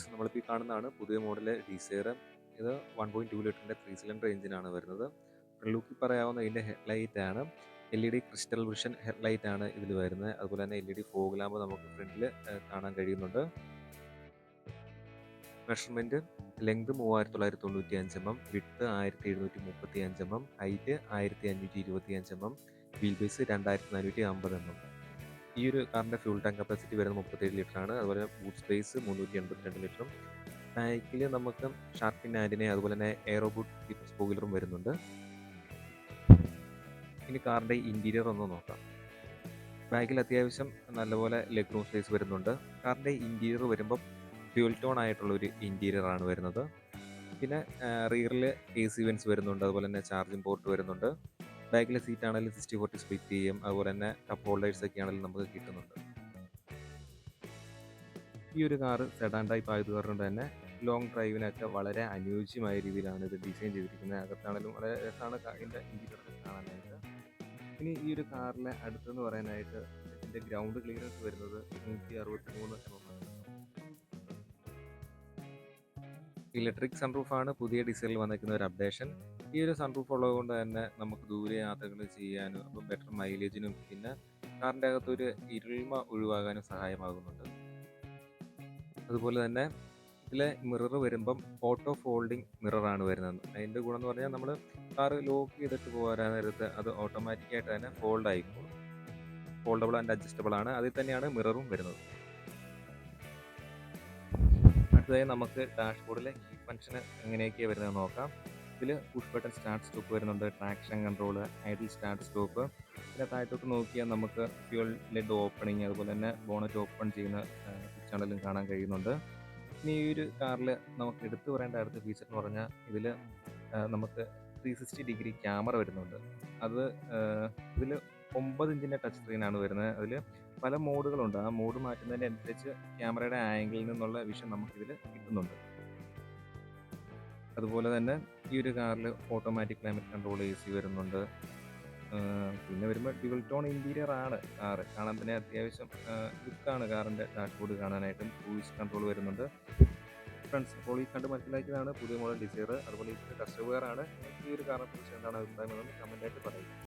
Friends നമ്മളിപ്പോൾ ഈ കാണുന്നതാണ്. പുതിയ മോഡൽ ഡിസയർ ഇത് വൺ പോയിന്റ് ടു ലിറ്ററിന്റെ ത്രീ സിലിണ്ടർ എഞ്ചിനാണ് വരുന്നത്. ലുക്കിൽ പറയാവുന്ന ഇതിന്റെ ഹെഡ്ലൈറ്റ് ആണ്. L E D crystal vision headlight ആണ് ഇതിൽ വരുന്നത്. അതുപോലെ തന്നെ L E D fog lamp നമുക്ക് ഫ്രണ്ടിൽ കാണാൻ കഴിയുന്നുണ്ട്. മെഷർമെന്റ് ലെങ്ത് മൂവായിരത്തി തൊള്ളായിരത്തി തൊണ്ണൂറ്റി അഞ്ച് എം എം വിട്ട് ആയിരത്തി എഴുന്നൂറ്റി മുപ്പത്തി അഞ്ച് എം എം ഹൈറ്റ് ആയിരത്തി അഞ്ഞൂറ്റി ഇരുപത്തി അഞ്ച് എം എം വീൽ ബേസ് രണ്ടായിരത്തി നാനൂറ്റി അമ്പത് എം എം. ഈ ഒരു കാറിന്റെ ഫ്യൂൾ ടാങ്ക് കപ്പാസിറ്റി വരുന്നത് മുപ്പത്തേഴ് ലിറ്റർ ആണ് അതുപോലെ ബൂട്ട് സ്പേസ് മുന്നൂറ്റി എൺപത്തിരണ്ട് ലിറ്ററും. ബാക്കിൽ നമുക്ക് ഷാർപ്പിൻ ആന്റിനെ അതുപോലെ തന്നെ എയറോ ബൂട്ട് സ്പോയിലറും വരുന്നുണ്ട്. ഇനി കാറിന്റെ ഇന്റീരിയർ ഒന്ന് നോക്കാം. ബാക്കിൽ അത്യാവശ്യം നല്ലപോലെ ലെഗ് റൂം സ്പേസ് വരുന്നുണ്ട്. കാറിന്റെ ഇന്റീരിയർ വരുമ്പം ഫ്യൂൽ ടോൺ ആയിട്ടുള്ള ഒരു ഇന്റീരിയർ ആണ് വരുന്നത്. പിന്നെ റിയറിൽ എ സി വെൻസ് വരുന്നുണ്ട്. അതുപോലെ തന്നെ ചാർജിംഗ് പോർട്ട് വരുന്നുണ്ട്. ബാക്കിലെ സീറ്റ് ആണെങ്കിലും സിക്സ്റ്റി ഫോർട്ടി സ്പ്ലിറ്റ് ചെയ്യും. അതുപോലെ തന്നെ കപ്പ് ഹോൾഡേഴ്സ് ഒക്കെ ആണെങ്കിലും നമുക്ക് കിട്ടുന്നുണ്ട്. ഈ ഒരു കാറ് സെഡാൻ ടൈപ്പ് ആയത് തന്നെ ലോങ് ഡ്രൈവിനൊക്കെ വളരെ അനുയോജ്യമായ രീതിയിലാണ് ഇത് ഡിസൈൻ ചെയ്തിരിക്കുന്നത്. അകത്താണെങ്കിലും വളരെ രസമാണ് ഇതിന്റെ ഇൻഡിക്കേറ്റർ കാണാനായിട്ട്. ഇനി ഈ ഒരു കാറിലെ അടുത്തെന്ന് പറയാനായിട്ട് ഇതിന്റെ ഗ്രൗണ്ട് ക്ലിയറൻസ് വരുന്നത് നൂറ്റി അറുപത്തി മൂന്ന് എം എം ഇലക്ട്രിക് സൺറൂഫാണ് പുതിയ ഡിസൈനിൽ വന്നിരിക്കുന്ന ഒരു അപ്ഡേഷൻ ഈ ഒരു സൺറൂഫ് ഉള്ളത് കൊണ്ട് തന്നെ നമുക്ക് ദൂരെ യാത്രകൾ ചെയ്യാനും അപ്പം ബെറ്റർ മൈലേജിനും പിന്നെ കാറിന്റെ അകത്തൊരു ഇരുൾമ ഒഴിവാകാനും സഹായമാകുന്നുണ്ട്. അതുപോലെ തന്നെ ഇതിലെ മിറർ വരുമ്പം ഓട്ടോ ഫോൾഡിങ് മിററാണ് വരുന്നത്. അതിന്റെ ഗുണം എന്ന് പറഞ്ഞാൽ നമ്മൾ കാറ് ലോക്ക് ചെയ്തിട്ട് പോകാൻ നേരത്ത് അത് ഓട്ടോമാറ്റിക്കായിട്ട് തന്നെ ഫോൾഡ് ആയിക്കോളും. ഫോൾഡബിൾ ആൻഡ് അഡ്ജസ്റ്റബിൾ ആണ്. അതിൽ തന്നെയാണ് മിററും വരുന്നത്. അടുത്തതായി നമുക്ക് ഡാഷ്ബോർഡിലെ കീ ഫംഗ്ഷൻ എങ്ങനെയൊക്കെയാണ് വരുന്നത് നോക്കാം. ഇതിൽ പുഷ് ബട്ടൺ സ്റ്റാർട്ട് സ്റ്റോപ്പ് വരുന്നുണ്ട് traction control idle start stop പിന്നെ താഴത്തോട്ട് നോക്കിയാൽ നമുക്ക് ഫ്യൂൽ ലെഡ് ഓപ്പണിങ് അതുപോലെ തന്നെ ബോണറ്റ് ഓപ്പൺ ചെയ്യുന്ന ചാനലും കാണാൻ കഴിയുന്നുണ്ട്. ഇനി ഈ ഒരു കാറിൽ നമുക്ക് എടുത്തു പറയേണ്ട അടുത്ത ഫീച്ചർ എന്ന് പറഞ്ഞാൽ ഇതിൽ നമുക്ക് ത്രീ സിക്സ്റ്റി ഡിഗ്രി ക്യാമറ വരുന്നുണ്ട്. അത് ഇതിൽ ഒമ്പത് ഇഞ്ചിന്റെ ടച്ച് സ്ക്രീനാണ് വരുന്നത്. അതിൽ പല മോഡുകളുണ്ട്. ആ മോഡ് മാറ്റുന്നതിന്റെ അനുസരിച്ച് ക്യാമറയുടെ ആംഗിളിൽ നിന്നുള്ള വിഷൻ നമുക്കിതിൽ കിട്ടുന്നുണ്ട്. അതുപോലെ തന്നെ ഈ ഒരു കാറിൽ automatic climate control A C വരുന്നുണ്ട്. പിന്നെ വരുമ്പോൾ ഡ്യുവൽ ടോൺ ഇന്റീരിയർ ആണ് കാറ്. കാണാൻ തന്നെ അത്യാവശ്യം ലുക്കാണ് കാറിന്റെ ഡാഷ്ബോർഡ് കാണാനായിട്ടും ക്രൂയിസ് കൺട്രോൾ വരുന്നുണ്ട്. ഫ്രണ്ട്സ് അപ്പോൾ ഈ കണ്ട് മനസ്സിലാക്കിയതാണ്. പുതിയ മോഡൽ ഡിസൈർ അതുപോലെ ഈ കസ്റ്റമർ ആണ്. ഈ ഒരു കാറിനെ കുറിച്ച് എന്താണ് അഭിപ്രായം എന്നൊന്ന് കമന്റായിട്ട് പറയുക